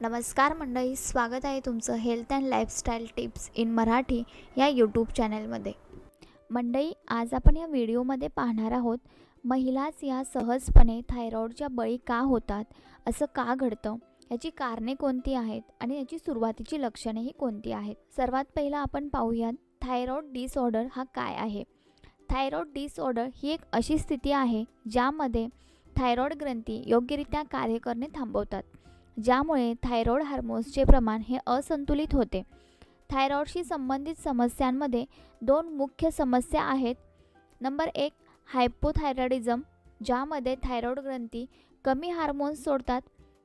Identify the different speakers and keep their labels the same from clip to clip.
Speaker 1: नमस्कार मंडळी स्वागत आहे तुमचं health and lifestyle tips in Marathi या यूट्यूब चॅनलमध्ये मंडळी आज आपण या व्हिडिओमध्ये पाहणार आहोत महिलाच या सहजपणे थायरॉईडच्या बळी का होतात असं का घडतं याची कारणे कोणती आहेत आणि याची सुरुवातीची लक्षणेही कोणती आहेत. सर्वात पहिलं आपण पाहूयात थायरॉईड डिसऑर्डर हा काय आहे? थायरॉईड डिसऑर्डर ही एक अशी स्थिती आहे ज्यामध्ये थायरॉईड ग्रंथी योग्यरित्या कार्य करणे थांबवतात. ज्यामुळे थायरॉईड हार्मोन्सचे प्रमाण हे असंतुलित होते. थायरॉईडशी संबंधित समस्यांमध्ये दोन मुख्य समस्या आहेत. नंबर एक हायपोथायरॉइडिझम ज्यामध्ये थायरॉईड ग्रंथी कमी हार्मोन्स सोडतात.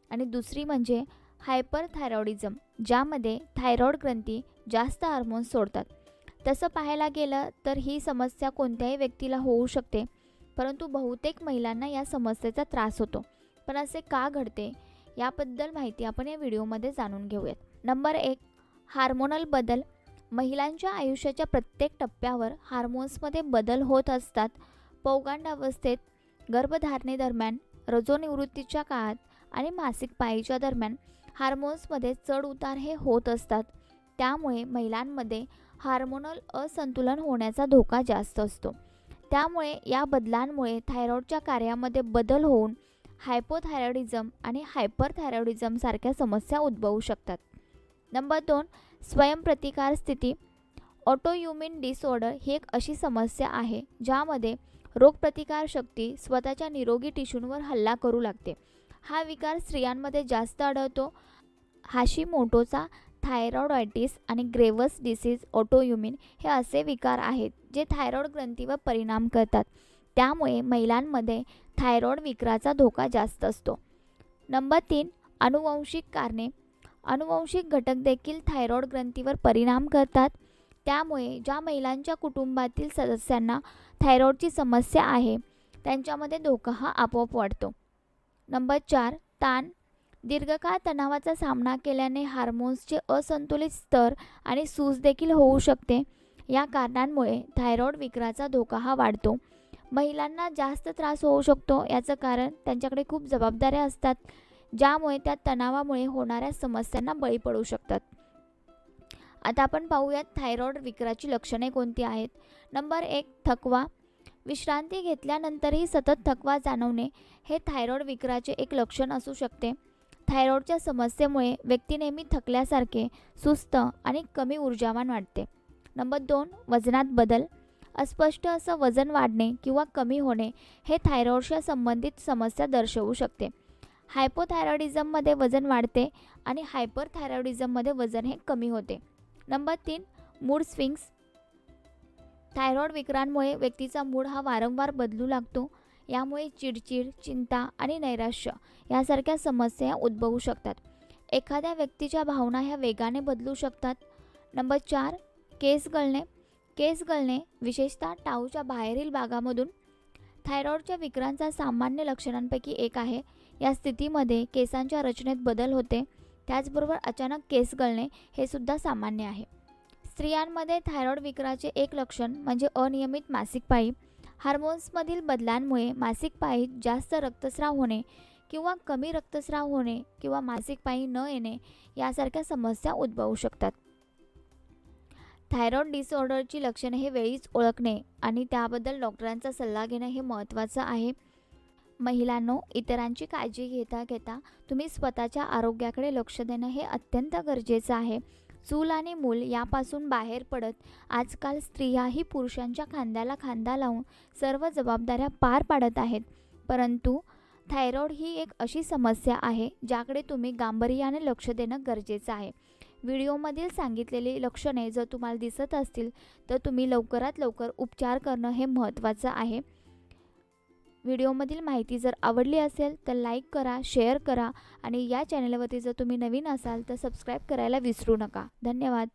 Speaker 1: आणि दुसरी म्हणजे हायपरथायरॉइडिझम ज्यामध्ये थायरॉईड ग्रंथी जास्त हार्मोन्स सोडतात. तसं पाहायला गेलं तर ही समस्या कोणत्याही व्यक्तीला होऊ शकते. परंतु बहुतेक महिलांना या समस्येचा त्रास होतो. पण असे का घडते? याबद्दल माहिती आपण या व्हिडिओमध्ये जाणून घेऊयात. नंबर एक हार्मोनल बदल. महिलांच्या आयुष्याच्या प्रत्येक टप्प्यावर हार्मोन्समध्ये बदल होत असतात. पौगांड अवस्थेत गर्भधारणेदरम्यान रजोनिवृत्तीच्या काळात आणि मासिक पाळीच्या दरम्यान हार्मोन्समध्ये चढ उतार हे होत असतात. त्यामुळे महिलांमध्ये हार्मोनल असंतुलन होण्याचा धोका जास्त असतो. त्यामुळे या बदलांमुळे थायरॉईडच्या कार्यामध्ये बदल होऊन हायपोथायरॉइडिझम आणि हायपरथायरॉइडिझम सारख्या समस्या उद्भवू शकतात. नंबर दोन स्वयंप्रतिकार स्थिती. ऑटोयुमिन डिसऑर्डर ही एक अशी समस्या आहे ज्यामध्ये रोगप्रतिकार शक्ती स्वतःच्या निरोगी टिशूंवर हल्ला करू लागते. हा विकार स्त्रियांमध्ये जास्त आढळतो. हाशिमोटोचा थायरॉइडायटिस आणि ग्रेवस डिसीज ऑटोयुमिन हे असे विकार आहेत जे थायरॉईड ग्रंथीवर परिणाम करतात. त्यामुळे महिलांमध्ये थायरॉईड विकाराचा धोका जास्त असतो. नंबर तीन अनुवंशिक कारणे. अनुवंशिक घटक देखील थायरॉईड ग्रंथीवर परिणाम करतात. त्यामुळे ज्या महिलांच्या कुटुंबातील सदस्यांना थायरॉईडची समस्या आहे त्यांच्यामध्ये धोका हा आपोआप वाढतो. नंबर चार ताण. दीर्घकाळ तणावाचा सामना केल्याने हार्मोन्सचे असंतुलित स्तर आणि सूज देखील होऊ शकते. या कारणांमुळे थायरॉईड विकाराचा धोका हा वाढतो. महिलांना जास्त त्रास होऊ शकतो याचं कारण त्यांच्याकडे खूप जबाबदाऱ्या असतात ज्यामुळे त्या तणावामुळे होणाऱ्या समस्यांना बळी पडू शकतात. आता आपण पाहूयात थायरॉईड विकाराची लक्षणे कोणती आहेत? नंबर एक थकवा. विश्रांती घेतल्यानंतरही सतत थकवा जाणवणे हे थायरॉईड विकाराचे एक लक्षण असू शकते. थायरॉईडच्या समस्येमुळे व्यक्ती नेहमी थकल्यासारखे सुस्त आणि कमी ऊर्जावान वाटते. नंबर दोन वजनात बदल. अस्पष्ट असं वजन वाढणे किंवा कमी होणे हे थायरॉईडच्या संबंधित समस्या दर्शवू शकते. हायपोथायरॉइडिझममध्ये वजन वाढते आणि हायपरथायरॉइडिझममध्ये वजन हे कमी होते. नंबर तीन मूड स्विंग्स. थायरॉईड विकारांमुळे व्यक्तीचा मूड हा वारंवार बदलू लागतो. यामुळे चिडचिड चिंता आणि नैराश्य यासारख्या समस्या उद्भवू शकतात. एखाद्या व्यक्तीच्या भावना ह्या वेगाने बदलू शकतात. नंबर चार केस गळणे. केस गळणे विशेषतः टाऊच्या बाहेरील भागामधून थायरॉईडच्या विक्रांचा सामान्य लक्षणांपैकी एक आहे. या स्थितीमध्ये केसांच्या रचनेत बदल होते. त्याचबरोबर अचानक केस गळणे हे सुद्धा सामान्य आहे. स्त्रियांमध्ये थायरॉईड विकाराचे एक लक्षण म्हणजे अनियमित मासिक पाळी. हार्मोन्समधील बदलांमुळे मासिक पाळीत जास्त रक्तस्राव होणे किंवा कमी रक्तस्राव होणे किंवा मासिक पाळी न येणे यासारख्या समस्या उद्भवू शकतात. थायरॉईड डिसऑर्डरची लक्षणे हे वेळीच ओळखणे आणि त्याबद्दल डॉक्टरांचा सल्ला घेणं हे महत्त्वाचं आहे. महिलांनो इतरांची काळजी घेता घेता तुम्ही स्वतःच्या आरोग्याकडे लक्ष देणं हे अत्यंत गरजेचं आहे. चूल आणि मूल यापासून बाहेर पडत आजकाल स्त्रियाही पुरुषांच्या खांद्याला खांदा लावून सर्व जबाबदाऱ्या पार पाडत आहेत. परंतु थायरॉईड ही एक अशी समस्या आहे ज्याकडे तुम्ही गांभीर्याने लक्ष देणं गरजेचं आहे. व्हिडिओमधील सांगितलेली लक्षणे जर तुम्हाला दिसत असतील तर तुम्ही लवकरात लवकर उपचार करणं हे महत्त्वाचं आहे. व्हिडिओमधील माहिती जर आवडली असेल तर लाईक करा शेअर करा आणि या चॅनलवरती जर तुम्ही नवीन असाल तर सबस्क्राईब करायला विसरू नका. धन्यवाद.